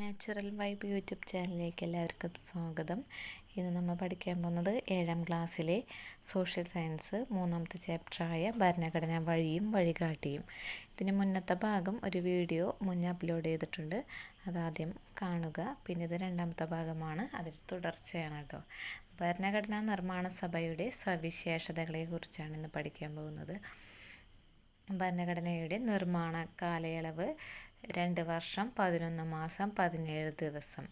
Natural vibe YouTube ചാനലിലേക്ക് എല്ലാവർക്കും സ്വാഗതം. ഇന്ന് നമ്മൾ പഠിക്കാൻ പോകുന്നത് ഏഴാം ക്ലാസ്സിലെ സോഷ്യൽ സയൻസ് മൂന്നാമത്തെ ചാപ്റ്ററായ ഭരണഘടന വഴിയും വഴികാട്ടിയും. ഇതിന് മുന്നത്തെ ഭാഗം ഒരു വീഡിയോ മുന്നേ അപ്ലോഡ് ചെയ്തിട്ടുണ്ട്. അതാദ്യം കാണുക. പിന്നെ ഇത് രണ്ടാമത്തെ ഭാഗമാണ്. അതിൽ തുടർച്ചയാണ് കേട്ടോ. ഭരണഘടനാ നിർമ്മാണ സഭയുടെ സവിശേഷതകളെക്കുറിച്ചാണ് ഇന്ന് പഠിക്കാൻ പോകുന്നത്. ഭരണഘടനയുടെ നിർമ്മാണ കാലയളവ് രണ്ട് വർഷം പതിനൊന്ന് മാസം പതിനേഴ് ദിവസം.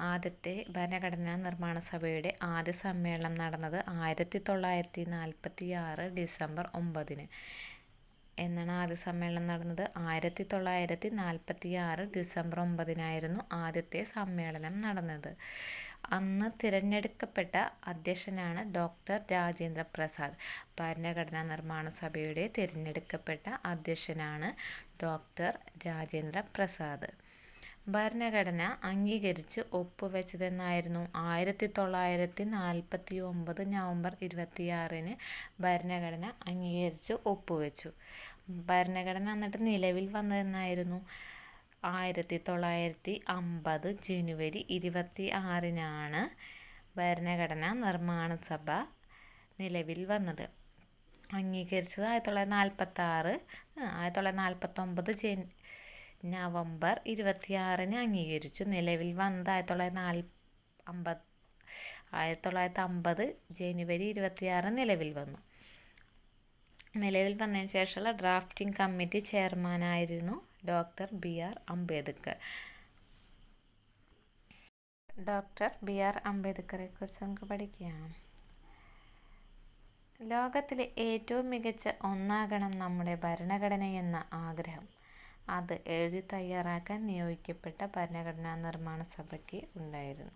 ആദ്യത്തെ ഭരണഘടനാ നിർമ്മാണ സഭയുടെ ആദ്യ സമ്മേളനം നടന്നത് ആയിരത്തി തൊള്ളായിരത്തി നാൽപ്പത്തി ആറ് ഡിസംബർ ഒമ്പതിന്. എന്നാണ് ആദ്യ സമ്മേളനം നടന്നത്. ആയിരത്തി തൊള്ളായിരത്തി നാൽപ്പത്തി ആറ് ഡിസംബർ ഒമ്പതിനായിരുന്നു ആദ്യത്തെ സമ്മേളനം നടന്നത്. അന്ന് തിരഞ്ഞെടുക്കപ്പെട്ട അധ്യക്ഷനാണ് ഡോക്ടർ രാജേന്ദ്ര പ്രസാദ്. ഭരണഘടനാ നിർമ്മാണ സഭയുടെ തിരഞ്ഞെടുക്കപ്പെട്ട അധ്യക്ഷനാണ് ഡോക്ടർ രാജേന്ദ്ര പ്രസാദ്. ഭരണഘടന അംഗീകരിച്ച് ഒപ്പുവെച്ചതെന്നായിരുന്നു. ആയിരത്തി തൊള്ളായിരത്തി നാൽപ്പത്തി ഒമ്പത് നവംബർ ഇരുപത്തിയാറിന് ഭരണഘടന അംഗീകരിച്ച് ഒപ്പുവെച്ചു. ഭരണഘടന എന്നിട്ട് നിലവിൽ വന്നതെന്നായിരുന്നു. ആയിരത്തി തൊള്ളായിരത്തി അമ്പത് ജനുവരി ഇരുപത്തി ആറിനാണ് ഭരണഘടനാ നിർമ്മാണ സഭ നിലവിൽ വന്നത്. അംഗീകരിച്ചത് ആയിരത്തി തൊള്ളായിരത്തി നാൽപ്പത്തി ആറ് ആയിരത്തി തൊള്ളായിരത്തി നാൽപ്പത്തൊമ്പത് ജൻ നവംബർ ഇരുപത്തിയാറിന് അംഗീകരിച്ചു. നിലവിൽ വന്നത് ആയിരത്തി തൊള്ളായിരത്തി നാല് അമ്പത് ആയിരത്തി തൊള്ളായിരത്തി അമ്പത് ജനുവരി ഇരുപത്തിയാറ് നിലവിൽ വന്നു. നിലവിൽ വന്നതിന് ശേഷമുള്ള drafting committee ചെയർമാനായിരുന്നു doctor B R Ambedkar. Doctor B R അംബേദ്കറെ കുറിച്ച് നമുക്ക് പഠിക്കാം. ലോകത്തിലെ ഏറ്റവും മികച്ച ഒന്നാകണം നമ്മുടെ ഭരണഘടനയെന്ന ആഗ്രഹം. അത് എഴുതി തയ്യാറാക്കാൻ നിയോഗിക്കപ്പെട്ട ഭരണഘടനാ നിർമ്മാണ സഭയ്ക്ക് ഉണ്ടായിരുന്നു.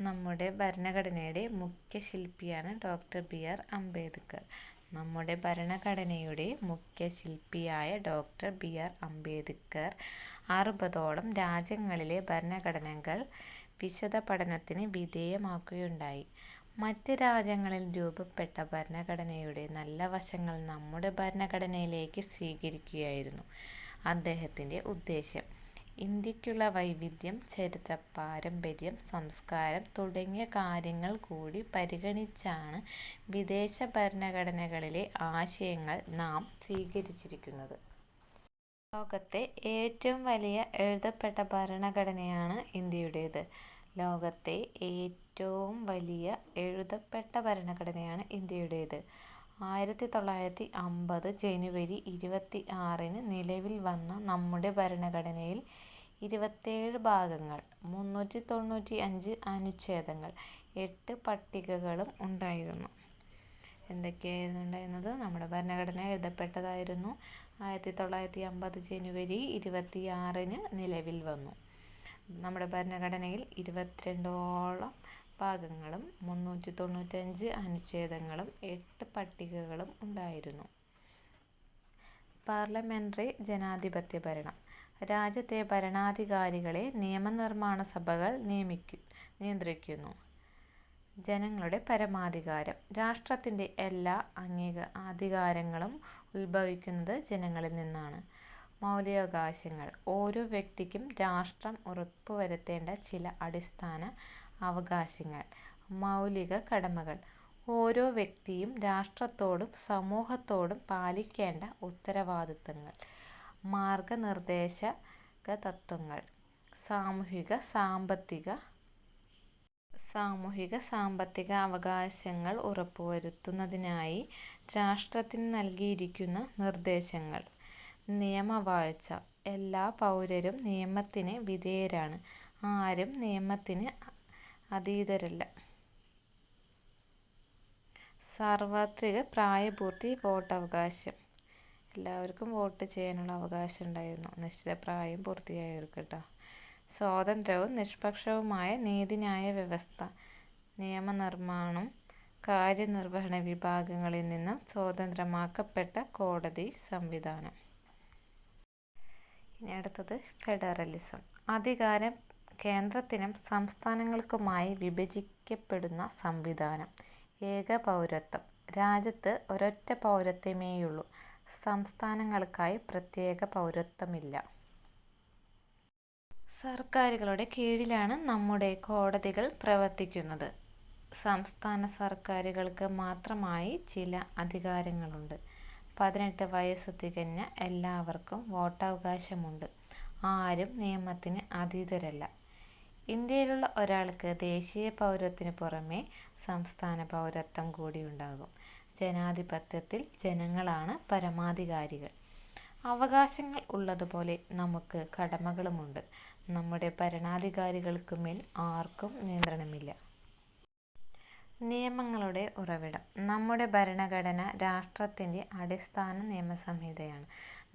നമ്മുടെ ഭരണഘടനയുടെ മുഖ്യ ശില്പിയാണ് ഡോക്ടർ ബി ആർ അംബേദ്കർ. നമ്മുടെ ഭരണഘടനയുടെ മുഖ്യ ശില്പിയായ ഡോക്ടർ ബി ആർ അംബേദ്കർ അറുപതോളം രാജ്യങ്ങളിലെ ഭരണഘടനകൾ വിശദ പഠനത്തിന് വിധേയമാക്കുകയുണ്ടായി. മറ്റ് രാജ്യങ്ങളിൽ രൂപപ്പെട്ട ഭരണഘടനയുടെ നല്ല വശങ്ങൾ നമ്മുടെ ഭരണഘടനയിലേക്ക് സ്വീകരിക്കുകയായിരുന്നു. അദ്ദേഹത്തിന്റെ ഉദ്ദേശ്യം ഇന്ത്യക്കുള്ള വൈവിധ്യം ചരിത്ര പാരമ്പര്യം സംസ്കാരം തുടങ്ങിയ കാര്യങ്ങൾ കൂടി പരിഗണിച്ചാണ് വിദേശ ഭരണഘടനകളിലെ ആശയങ്ങൾ നാം സ്വീകരിച്ചിരിക്കുന്നത്. ലോകത്തെ ഏറ്റവും വലിയ എഴുതപ്പെട്ട ഭരണഘടനയാണ് ഇന്ത്യയുടേത്. ലോകത്തെ ഏറ്റവും വലിയ എഴുതപ്പെട്ട ഭരണഘടനയാണ് ഇന്ത്യയുടേത്. ആയിരത്തി തൊള്ളായിരത്തി അമ്പത് ജനുവരി ഇരുപത്തി ആറിന് നിലവിൽ വന്ന നമ്മുടെ ഭരണഘടനയിൽ ഇരുപത്തേഴ് ഭാഗങ്ങൾ മുന്നൂറ്റി തൊണ്ണൂറ്റി അഞ്ച് അനുച്ഛേദങ്ങൾ എട്ട് പട്ടികകളും ഉണ്ടായിരുന്നു. എന്തൊക്കെയായിരുന്നു ഉണ്ടായിരുന്നത്? നമ്മുടെ ഭരണഘടന എഴുതപ്പെട്ടതായിരുന്നു. ആയിരത്തി തൊള്ളായിരത്തി അമ്പത് ജനുവരി ഇരുപത്തി ആറിന് നിലവിൽ വന്നു. നമ്മുടെ ഭരണഘടനയിൽ ഇരുപത്തിരണ്ടോളം ഭാഗങ്ങളും മുന്നൂറ്റി തൊണ്ണൂറ്റഞ്ച് അനുച്ഛേദങ്ങളും എട്ട് പട്ടികകളും ഉണ്ടായിരുന്നു. പാർലമെന്ററി ജനാധിപത്യ ഭരണം. രാജ്യത്തെ ഭരണാധികാരികളെ നിയമനിർമ്മാണ സഭകൾ നിയമിക്കു നിയന്ത്രിക്കുന്നു. ജനങ്ങളുടെ പരമാധികാരം. രാഷ്ട്രത്തിന്റെ എല്ലാ അധികാരങ്ങളും ഉത്ഭവിക്കുന്നത് ജനങ്ങളിൽ നിന്നാണ്. മൗലികാവകാശങ്ങൾ ഓരോ വ്യക്തിക്കും രാഷ്ട്രം ഉറപ്പുവരുത്തേണ്ട ചില അടിസ്ഥാന അവകാശങ്ങൾ. മൗലിക കടമകൾ. ഓരോ വ്യക്തിയും രാഷ്ട്രത്തോടും സമൂഹത്തോടും പാലിക്കേണ്ട ഉത്തരവാദിത്തങ്ങൾ. മാർഗനിർദ്ദേശക തത്വങ്ങൾ സാമൂഹിക സാമ്പത്തിക സാമൂഹിക സാമ്പത്തിക അവകാശങ്ങൾ ഉറപ്പുവരുത്തുന്നതിനായി രാഷ്ട്രത്തിന് നൽകിയിരിക്കുന്ന നിർദ്ദേശങ്ങൾ. നിയമവാഴ്ച. എല്ലാ പൗരരും നിയമത്തിന് വിധേയരാണ്. ആരും നിയമത്തിന് അതീതരല്ല. സാർവത്രിക പ്രായപൂർത്തി വോട്ടവകാശം. എല്ലാവർക്കും വോട്ട് ചെയ്യാനുള്ള അവകാശം ഉണ്ടായിരുന്നു. നിശ്ചിത പ്രായം പൂർത്തിയായവർക്ക് കേട്ടോ സ്വാതന്ത്ര്യവും നിഷ്പക്ഷവുമായ നീതിന്യായ വ്യവസ്ഥ നിയമനിർമ്മാണം കാര്യനിർവഹണ വിഭാഗങ്ങളിൽ നിന്ന് സ്വതന്ത്രമാക്കപ്പെട്ട കോടതി സംവിധാനം. ഇനി അടുത്തത് ഫെഡറലിസം. അധികാരം കേന്ദ്രത്തിനും സംസ്ഥാനങ്ങൾക്കുമായി വിഭജിക്കപ്പെടുന്ന സംവിധാനം. ഏക പൗരത്വം. രാജ്യത്ത് ഒരൊറ്റ പൗരത്വമേയുള്ളൂ. സംസ്ഥാനങ്ങൾക്കായി പ്രത്യേക പൗരത്വമില്ല. സർക്കാരുകളുടെ കീഴിലാണ് നമ്മുടെ കോടതികൾ പ്രവർത്തിക്കുന്നത്. സംസ്ഥാന സർക്കാരുകൾക്ക് മാത്രമായി ചില അധികാരങ്ങളുണ്ട്. പതിനെട്ട് വയസ്സ് തികഞ്ഞ എല്ലാവർക്കും വോട്ടവകാശമുണ്ട്. ആരും നിയമത്തിന് അതീതരല്ല. ഇന്ത്യയിലുള്ള ഒരാൾക്ക് ദേശീയ പൗരത്വത്തിന് പുറമേ സംസ്ഥാന പൗരത്വം കൂടി ഉണ്ടാകും. ജനാധിപത്യത്തിൽ ജനങ്ങളാണ് പരമാധികാരികൾ. അവകാശങ്ങൾ ഉള്ളതുപോലെ നമുക്ക് കടമകളുമുണ്ട്. നമ്മുടെ ഭരണാധികാരികൾക്ക് മേൽ ആർക്കും നിയന്ത്രണമില്ല. നിയമങ്ങളുടെ ഉറവിടം. നമ്മുടെ ഭരണഘടന രാഷ്ട്രത്തിന്റെ അടിസ്ഥാന നിയമസംഹിതയാണ്.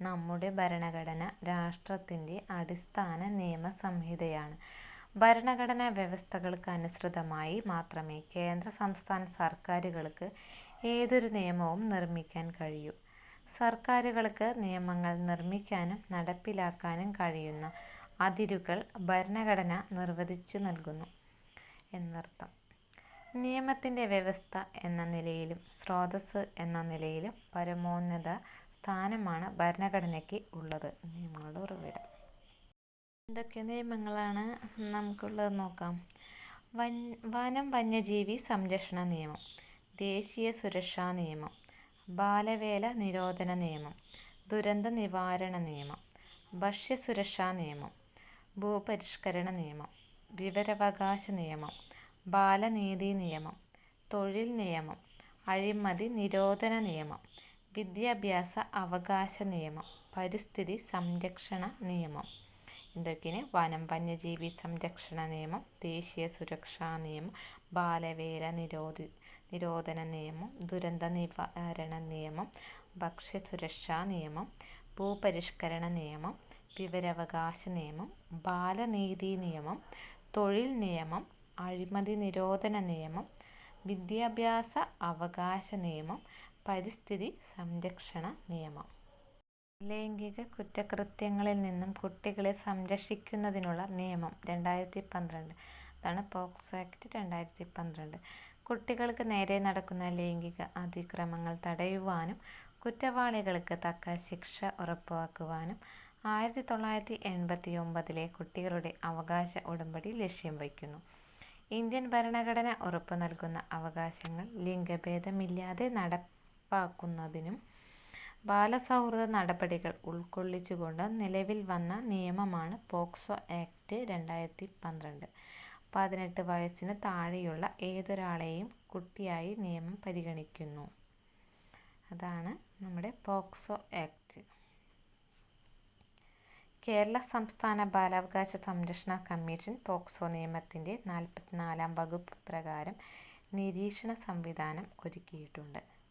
നമ്മുടെ ഭരണഘടന രാഷ്ട്രത്തിന്റെ അടിസ്ഥാന നിയമസംഹിതയാണ്. ഭരണഘടനാ വ്യവസ്ഥകൾക്ക് അനുസൃതമായി മാത്രമേ കേന്ദ്ര സംസ്ഥാന സർക്കാരുകൾക്ക് ഏതൊരു നിയമവും നിർമ്മിക്കാൻ കഴിയൂ. സർക്കാരുകൾക്ക് നിയമങ്ങൾ നിർമ്മിക്കാനും നടപ്പിലാക്കാനും കഴിയുന്ന അതിരുകൾ ഭരണഘടന നിർവചിച്ചു നൽകുന്നു എന്നർത്ഥം. നിയമത്തിന്റെ വ്യവസ്ഥ എന്ന നിലയിലും സ്രോതസ്സ് എന്ന നിലയിലും പരമോന്നത സ്ഥാനമാണ് ഭരണഘടനയ്ക്ക് ഉള്ളത്. നിയമങ്ങളുടെ ഉറവിടം. എന്തൊക്കെ നിയമങ്ങളാണ് നമുക്കുള്ളത് നോക്കാം. വനം വന്യജീവി സംരക്ഷണ നിയമം. ദേശീയ സുരക്ഷാ നിയമം ബാലവേല നിരോധന നിയമം ദുരന്ത നിവാരണ നിയമം ഭക്ഷ്യസുരക്ഷാ നിയമം ഭൂപരിഷ്കരണ നിയമം വിവരവകാശ നിയമം ബാലനീതി നിയമം തൊഴിൽ നിയമം അഴിമതി നിരോധന നിയമം വിദ്യാഭ്യാസ അവകാശ നിയമം പരിസ്ഥിതി സംരക്ഷണ നിയമം. ഇതൊക്കെയാണ് വനം വന്യജീവി സംരക്ഷണ നിയമം ദേശീയ സുരക്ഷാ നിയമം ബാലവേല നിരോധി നിരോധന നിയമം ദുരന്ത നിവാരണ നിയമം ഭക്ഷ്യസുരക്ഷാ നിയമം ഭൂപരിഷ്കരണ നിയമം വിവരാവകാശ നിയമം ബാലനീതി നിയമം തൊഴിൽ നിയമം അഴിമതി നിരോധന നിയമം വിദ്യാഭ്യാസ അവകാശ നിയമം പരിസ്ഥിതി സംരക്ഷണ നിയമം. ലൈംഗിക കുറ്റകൃത്യങ്ങളിൽ നിന്നും കുട്ടികളെ സംരക്ഷിക്കുന്നതിനുള്ള നിയമം രണ്ടായിരത്തി പന്ത്രണ്ട്. അതാണ് പോക്സോ ആക്ട് രണ്ടായിരത്തി പന്ത്രണ്ട്. കുട്ടികൾക്ക് നേരെ നടക്കുന്ന ലൈംഗിക അതിക്രമങ്ങൾ തടയുവാനും കുറ്റവാളികൾക്ക് തക്ക ശിക്ഷ ഉറപ്പാക്കുവാനും ആയിരത്തി തൊള്ളായിരത്തി എൺപത്തി ഒമ്പതിലെ കുട്ടികളുടെ അവകാശ ഉടമ്പടി ലക്ഷ്യം വയ്ക്കുന്നു. ഇന്ത്യൻ ഭരണഘടന ഉറപ്പു നൽകുന്ന അവകാശങ്ങൾ ലിംഗഭേദമില്ലാതെ നടപ്പാക്കുന്നതിനും ബാലസൗഹൃദ നടപടികൾ ഉൾക്കൊള്ളിച്ചുകൊണ്ട് നിലവിൽ വന്ന നിയമമാണ് പോക്സോ ആക്ട് രണ്ടായിരത്തി പന്ത്രണ്ട് പതിനെട്ട് വയസ്സിന് താഴെയുള്ള ഏതൊരാളെയും കുട്ടിയായി നിയമം പരിഗണിക്കുന്നു. അതാണ് നമ്മുടെ പോക്സോ ആക്ട്. കേരള സംസ്ഥാന ബാലാവകാശ സംരക്ഷണ കമ്മീഷൻ പോക്സോ നിയമത്തിന്റെ നാൽപ്പത്തിനാലാം വകുപ്പ് പ്രകാരം നിരീക്ഷണ സംവിധാനം ഒരുക്കിയിട്ടുണ്ട്.